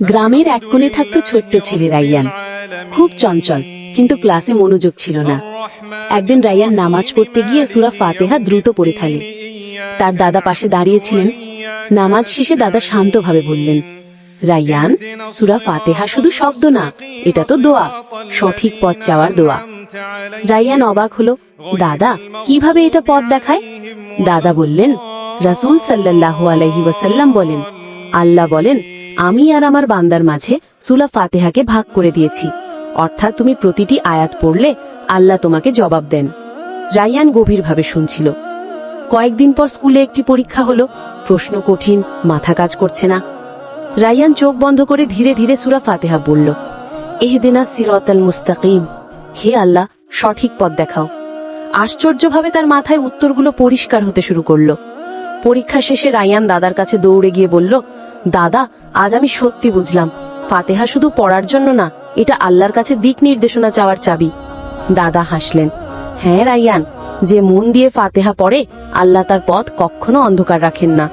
গ্রামের এক কোণে থাকতো ছোট্ট ছেলে রাইয়ান। খুব চঞ্চল, কিন্তু ক্লাসে মনোযোগ ছিল না। একদিন রাইয়ান নামাজ পড়তে গিয়ে সুরা ফাতেহা দ্রুত পড়ে ফেলে। তার দাদা পাশে দাঁড়িয়েছিলেন। নামাজ শেষে দাদা শান্তভাবে বললেন, রাইয়ান, সুরা ফাতেহা শুধু শব্দ না, এটা তো দোয়া, সঠিক পথ চাওয়ার দোয়া। রাইয়ান অবাক হলো, দাদা, কীভাবে এটা পথ দেখায়? দাদা বললেন, রাসূল সাল্লাল্লাহু আলাইহি ওয়াসাল্লাম বলেন, আল্লাহ বলেন আমি আর আমার বান্দার মাঝে সুলা ফাতেহাকে ভাগ করে দিয়েছি। অর্থাৎ তুমি প্রতিটি আয়াত পড়লে আল্লাহ তোমাকে জবাব দেন। রাইয়ান গভীরভাবে শুনছিল। কয়েকদিন পর স্কুলে একটি পরীক্ষা হলো। প্রশ্ন কঠিন, মাথা কাজ করছে না। রাইয়ান চোখ বন্ধ করে ধীরে ধীরে সুরা ফাতেহা বলল, এহদিনা সিরতাল মুস্তাকিম। হে আল্লাহ, সঠিক পথ দেখাও। আশ্চর্যভাবে তার মাথায় উত্তরগুলো পরিষ্কার হতে শুরু করল। পরীক্ষা শেষে রায়ান দাদার কাছে দৌড়ে গিয়ে বলল দাদা, আজ আমি সত্যি বুঝলাম। ফাতেহা শুধু পড়ার জন্য না, এটা আল্লাহর কাছে দিক নির্দেশনা চাওয়ার চাবি। দাদা হাসলেন হ্যাঁ রাইয়ান যে মন দিয়ে ফাতেহা পড়ে, আল্লাহ তার পথ কখনো অন্ধকার রাখেন না।